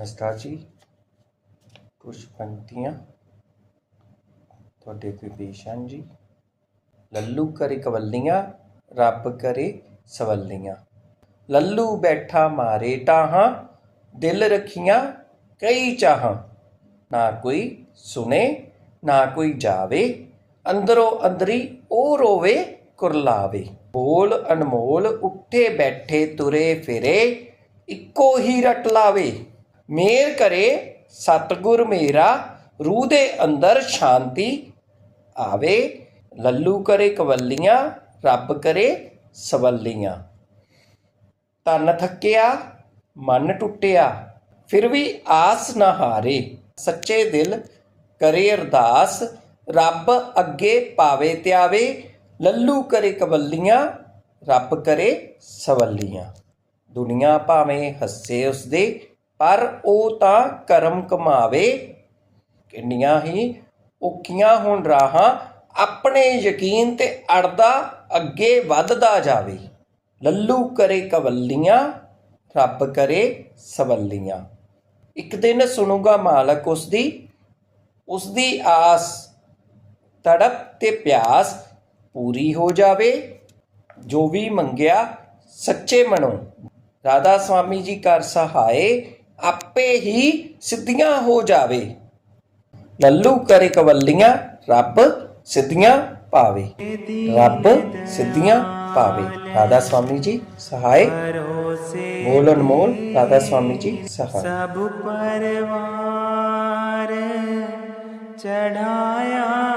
ਨਮਸਕਾਰ ਜੀ ਕੁਝ ਪੰਕਤੀਆਂ। ਤੁਹਾਡੇ ਕੋਈ ਪੇਸ਼ ਹਨ ਜੀ? ਲੱਲੂ ਕਰੇ ਕਵੱਲੀਆਂ, ਰੱਬ ਕਰੇ ਸਵੱਲੀਆਂ। ਲੱਲੂ ਬੈਠਾ ਮਾਰੇ ਟਾਹਾਂ, ਦਿਲ ਰੱਖੀਆਂ ਕਈ ਚਾਹਾਂ। ਨਾ ਕੋਈ ਸੁਨੇ ਨਾ ਕੋਈ ਜਾਵੇ, ਅੰਦਰੋਂ ਅੰਦਰੀ ਉਹ ਰੋਵੇ, ਕੁਰਲਾਵੇ। ਬੋਲ ਅਨਮੋਲ, ਉੱਠੇ ਬੈਠੇ ਤੁਰੇ ਫਿਰੇ, ਇੱਕੋ ਹੀ ਰਟ ਲਾਵੇ। ਮੇਰ ਕਰੇ ਸਤਗੁਰ ਮੇਰਾ, ਰੂਹ ਦੇ ਅੰਦਰ ਸ਼ਾਂਤੀ ਆਵੇ। ਲੱਲੂ ਕਰੇ ਕਵੱਲੀਆਂ, ਰੱਬ ਕਰੇ ਸਵੱਲੀਆਂ। ਤਨ ਥੱਕਿਆ, ਮਨ ਟੁੱਟਿਆ, ਫਿਰ ਵੀ ਆਸ ਨਾ ਹਾਰੇ। ਸੱਚੇ ਦਿਲ ਕਰੇ ਅਰਦਾਸ, ਰੱਬ ਅੱਗੇ ਪਾਵੇ ਧਿਆਵੇ ਲੱਲੂ ਕਰੇ ਕਵੱਲੀਆਂ, ਰੱਬ ਕਰੇ ਸਵੱਲੀਆਂ। ਦੁਨੀਆ ਭਾਵੇਂ ਹੱਸੇ ਉਸਦੇ ਪਰ ਉਹ ਤਾਂ ਕਰਮ ਕਮਾਵੇ। ਕਿੰਨੀਆਂ ਹੀ ਔਖੀਆਂ ਹੋਣ ਰਾਹਾਂ ਆਪਣੇ ਯਕੀਨ ਤੇ ਅੜਦਾ ਅੱਗੇ ਵੱਧਦਾ ਜਾਵੇ। ਲੱਲੂ ਕਰੇ ਕਵੱਲੀਆਂ, ਰੱਬ ਕਰੇ ਸਵੱਲੀਆਂ। ਇੱਕ ਦਿਨ ਸੁਣੂਗਾ ਮਾਲਕ ਉਸਦੀ ਉਸਦੀ ਆਸ, ਤੜਪ ਤੇ ਪਿਆਸ ਪੂਰੀ ਹੋ ਜਾਵੇ। ਜੋ ਵੀ ਮੰਗਿਆ, ਸੱਚੇ ਮਨੋਂ। ਰਾਧਾ ਸਵਾਮੀ ਜੀ ਕਰ ਸਹਾਏ ਆਪੇ ਹੀ ਸਿੱਧੀਆਂ ਹੋ ਜਾਵੇ। ਲੱਲੂ ਕਰੇ ਕਵੱਲੀਆਂ, ਰੱਬ ਸਿੱਧੀਆਂ ਪਾਵੇ। ਰੱਬ ਸਿੱਧੀਆਂ ਪਾਵੇ। ਰਾਧਾ ਸਵਾਮੀ ਜੀ ਸਹਾਏ ਭਰੋਸੇ ਬੋਲ ਅਨਮੋਲ, ਰਾਧਾ ਸਵਾਮੀ ਜੀ ਸਹਾਏ ਸਭ ਪਰਵਾਰ ਚੜਾਇਆ